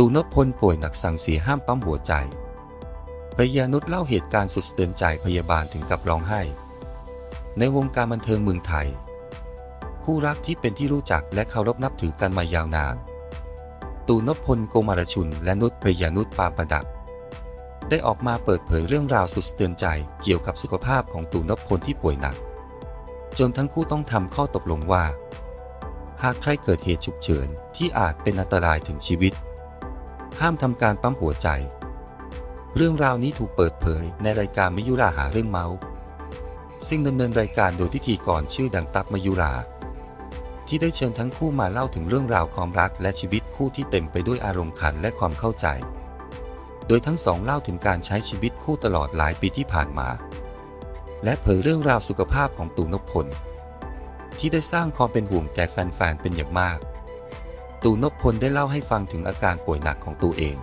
ตูนพพลป่วยหนักสั่งเสียห้ามปั๊มหัวใจปริยานุชเล่าเหตุการณ์สุดสะเตือนใจพยาบาลถึงกับร้องไห้ ในวงการบันเทิงเมืองไทย คู่รักที่เป็นที่รู้จักและเคารพนับถือกันมายาวนาน ตูนพพลโกมารชุน และนุชปริยานุชปาประดับ ได้ออกมาเปิดเผยเรื่องราวสุดสะเตือนใจเกี่ยวกับสุขภาพของตูนพพลที่ป่วยหนัก จนทั้งคู่ต้องทำข้อตกลงว่า หากใครเกิดเหตุฉุกเฉินที่อาจเป็นอันตรายถึงชีวิต ห้ามทำการปั๊มหัวใจ เรื่องราวนี้ถูกเปิดเผยในรายการมยุราหาเรื่องเมาส์ซึ่งดำเนินรายการโดยพิธีกรชื่อดังตักมยุรา ที่ได้เชิญทั้งคู่มาเล่าถึงเรื่องราวความรักและชีวิตคู่ที่เต็มไปด้วยอารมณ์ขันและความเข้าใจ โดยทั้งสองเล่าถึงการใช้ชีวิตคู่ตลอดหลายปีที่ผ่านมา และเผยเรื่องราวสุขภาพของตู่นพพลที่ได้สร้างความเป็นห่วงแก่แฟนๆเป็นอย่างมาก ตูนพพลได้เล่าให้ฟังถึงอาการป่วยหนักของตัวเอง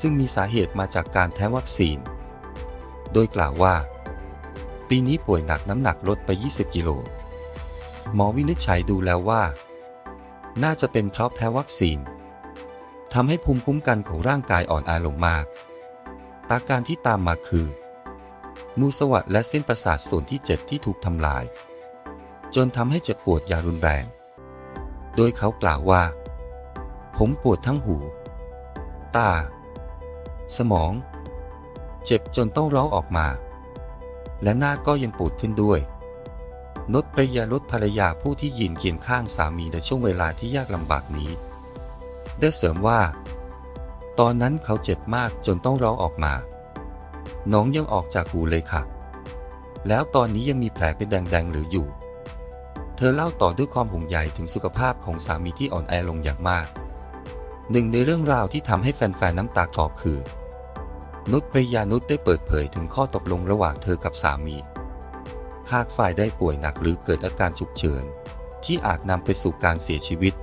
ซึ่งมีสาเหตุมาจากการแท้วัคซีน โดยกล่าวว่า ปีนี้ป่วยหนักน้ำหนักลดไป 20 กิโล หมอวินิจฉัยดูแล้วว่า น่าจะเป็นเพราะแพ้วัคซีนทำให้ภูมิคุ้มกันของร่างกายอ่อนแอลงมาก อาการที่ตามมาคือมูสวัสดและเส้นประสาทส่วนที่เจ็บที่ถูกทำลาย จนทำให้เจ็บปวดอย่างรุนแรง โดยเขากล่าวว่า ผมปวดทั้งหู ตา สมอง เจ็บจนต้องร้องออกมา และหน้าก็ยังปวดขึ้นด้วยนดปริยาลดภรรยาผู้ที่ยืนเคียงข้างสามีในช่วงเวลาที่ยากลำบากนี้ ได้เสริมว่า ตอนนั้นเขาเจ็บมากจนต้องร้องออกมา น้องยังออกจากหูเลยค่ะ แล้วตอนนี้ยังมีแผลเป็นแดงๆเหลืออยู่ ธอเล่าต่อด้วยความห่วงใยถึงสุขภาพของสามีที่อ่อนแอลงอย่างมาก หนึ่งในเรื่องราวที่ทำให้แฟนๆ น้ำตาคลอคือ นุชปริยานุชได้เปิดเผยถึงข้อตกลงระหว่างเธอกับสามี หากฝ่ายได้ป่วยหนักหรือเกิดอาการฉุกเฉิน ที่อาจนำไปสู่การเสียชีวิต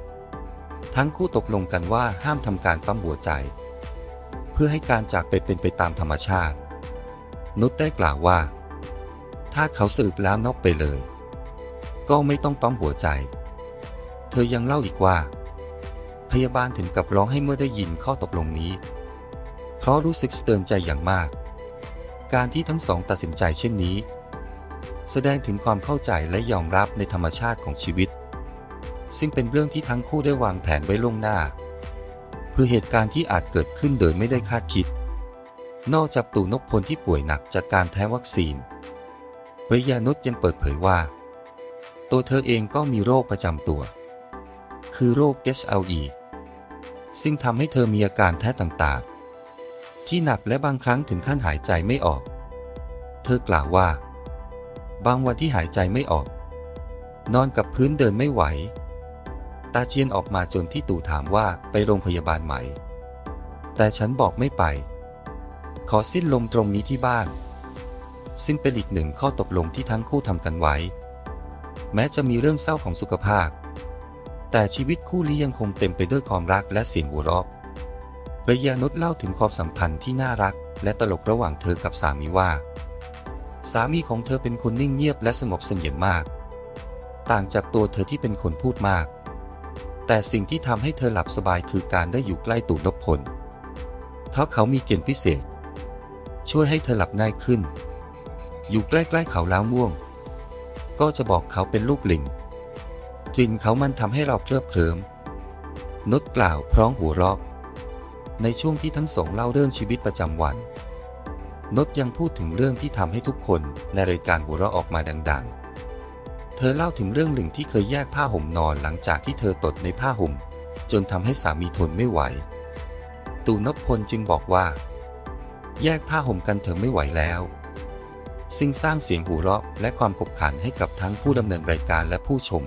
ทั้งคู่ตกลงกันว่าห้ามทำการปั๊มหัวใจ เพื่อให้การจากไปเป็นไปตามธรรมชาติ นุชได้กล่าวว่า ถ้าเขาสึกแล้วนอกไปเลย ก็ไม่ต้องปั๊มหัวใจ เธอยังเล่าอีกว่า พยาบาลถึงกับร้องให้เมื่อได้ยินข้อตกลงนี้ เพราะรู้สึกสะเตือนใจอย่างมาก การที่ทั้งสองตัดสินใจเช่นนี้ แสดงถึงความเข้าใจและยอมรับในธรรมชาติของชีวิต ซึ่งเป็นเรื่องที่ทั้งคู่ได้วางแผนไว้ล่วงหน้าเพื่อเหตุการณ์ที่อาจเกิดขึ้นโดยไม่ได้คาดคิดนอกจากตู่นพพลที่ป่วยหนักจากการแพ้วัคซีน ปริยานุชยังเปิดเผยว่า ตัวเธอเองก็มีโรคประจำตัว คือโรค SLE ซึ่งทำให้เธอมีอาการแท้ต่างๆ ที่หนักและบางครั้งถึงขั้นหายใจไม่ออก เธอกล่าวว่า บางวันที่หายใจไม่ออก นอนกับพื้นเดินไม่ไหว ตาเจียนออกมาจนที่ตู่ถามว่าไปโรงพยาบาลไหม แต่ฉันบอกไม่ไป ขอสิ้นลมตรงนี้ที่บ้าน ซึ่งเป็นอีกหนึ่งข้อตกลงที่ทั้งคู่ทำกันไว้ แม้จะมีเรื่องเศร้าของสุขภาพ แต่ชีวิตคู่นี้ยังคงเต็มไปด้วยความรักและเสียงหัวเราะระยานุชเล่าถึงความสัมพันธ์ที่น่ารัก และตลกระหว่างเธอกับสามีว่า สามีของเธอเป็นคนนิ่งเงียบและสงบเสงี่ยมมาก ต่างจากตัวเธอที่เป็นคนพูดมาก แต่สิ่งที่ทำให้เธอหลับสบายคือการได้อยู่ใกล้ตู่นพพลเพราะเขามีเกณฑ์พิเศษ ช่วยให้เธอหลับง่ายขึ้น อยู่ใกล้ๆเขาแล้วง่วง ก็จะบอกเขาเป็นลูกลิงกลิ่นเขามันทำให้เราเคลือบเคลิ้มนดกล่าวพร้อมหัวเราะในช่วงที่ทั้งสองเล่าเรื่องชีวิตประจำวันนดยังพูดถึงเรื่องที่ทำให้ทุกคนในรายการหัวเราะออกมาดังๆ เธอเล่าถึงเรื่องหนึ่งที่เคยแยกผ้าห่มนอนหลังจากที่เธอตดในผ้าห่ม จนทำให้สามีทนไม่ไหว ตูนพพลจึงบอกว่า แยกผ้าห่มกันเถอไม่ไหวแล้ว ซึ่งสร้างเสียงหัวเราะและความขบขันให้กับทั้งผู้ดำเนินรายการและผู้ชม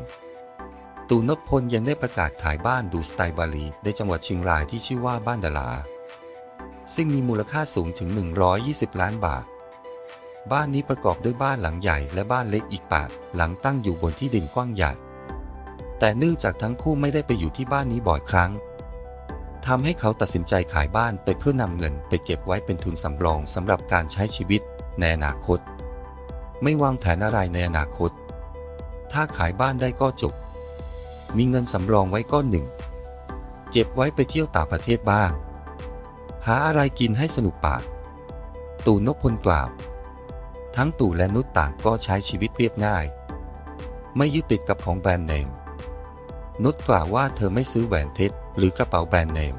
ตูนพพลยังได้ประกาศขายบ้านดูสไตล์บาลีในจังหวัดเชียงรายที่ชื่อว่าบ้านดาลาซึ่งมีมูลค่าสูงถึง 120 ล้านบาท บ้านนี้ประกอบด้วยบ้านหลังใหญ่และบ้านเล็กอีกแปดหลังตั้งอยู่บนที่ดินกว้างใหญ่ แต่เนื่องจากทั้งคู่ไม่ได้ไปอยู่ที่บ้านนี้บ่อยครั้งทำให้เขาตัดสินใจขายบ้านไปเพื่อนำเงินไปเก็บไว้เป็นทุนสำรองสำหรับการใช้ชีวิตในอนาคต ไม่วางแผนอะไรในอนาคต ถ้าขายบ้านได้ก็จบ มีเงินสำรองไว้ก้อนหนึ่ง เก็บไว้ไปเที่ยวต่างประเทศบ้าง หาอะไรกินให้สนุกปาก ตู่นพพลกล่าว ทั้งตู่และนุชต่างก็ใช้ชีวิตเรียบง่าย ไม่ยึดติดกับของแบรนด์เนม นุชกล่าวว่าเธอไม่ซื้อแหวนเพชรหรือกระเป๋าแบรนด์เนม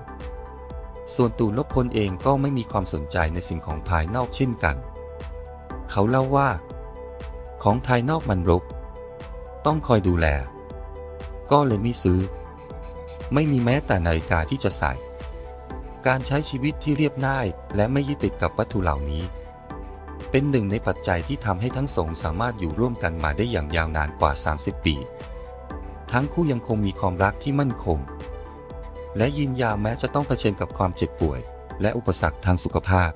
ส่วนตู่นพพลเองก็ไม่มีความสนใจในสิ่งของภายนอกเช่นกัน เขาเล่าว่า ของภายนอกมันรก ต้องคอยดูแล ก็เลยไม่ซื้อ ไม่มีแม้แต่นาฬิกาที่จะใส่ การใช้ชีวิตที่เรียบง่ายและไม่ยึดติดกับวัตถุเหล่านี้ เป็นหนึ่งในปัจจัยที่ทำให้ทั้งสองสามารถอยู่ร่วมกันมาได้อย่างยาวนานกว่า 30 ปี ทั้งคู่ยังคงมีความรักที่มั่นคง และยืนยาวแม้จะต้องเผชิญกับความเจ็บป่วย และอุปสรรคทางสุขภาพ